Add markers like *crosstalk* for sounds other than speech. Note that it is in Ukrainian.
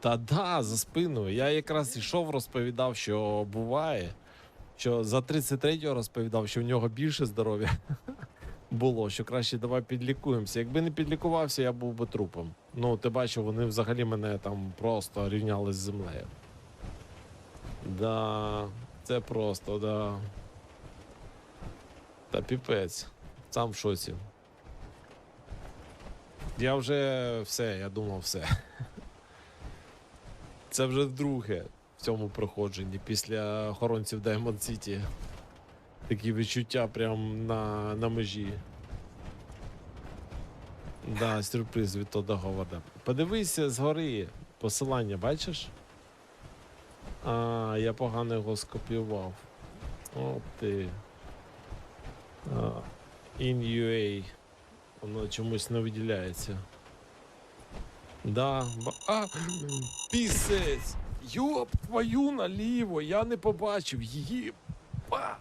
Та да, за спиною. Я якраз ішов, розповідав, що буває. Що за 33-го розповідав, що в нього більше здоров'я *laughs* було, що краще давай підлікуємося. Якби не підлікувався, я був би трупом. Ну, ти бачив, вони взагалі мене там просто рівняли з землею. Да, це просто, да. Та піпець. Сам в шоці. Я вже все, я думав все. *laughs* Це вже вдруге в цьому проходженні після охоронців Diamond City. Такі відчуття прям на, на межі. Да, сюрприз від Тода Говарда. Подивися згори посилання, бачиш? А, я погано його скопіював. О ти. In UA. Воно чомусь не виділяється. Да. А! Пісець! Йоп, твою наліво! Я не побачив її. Па!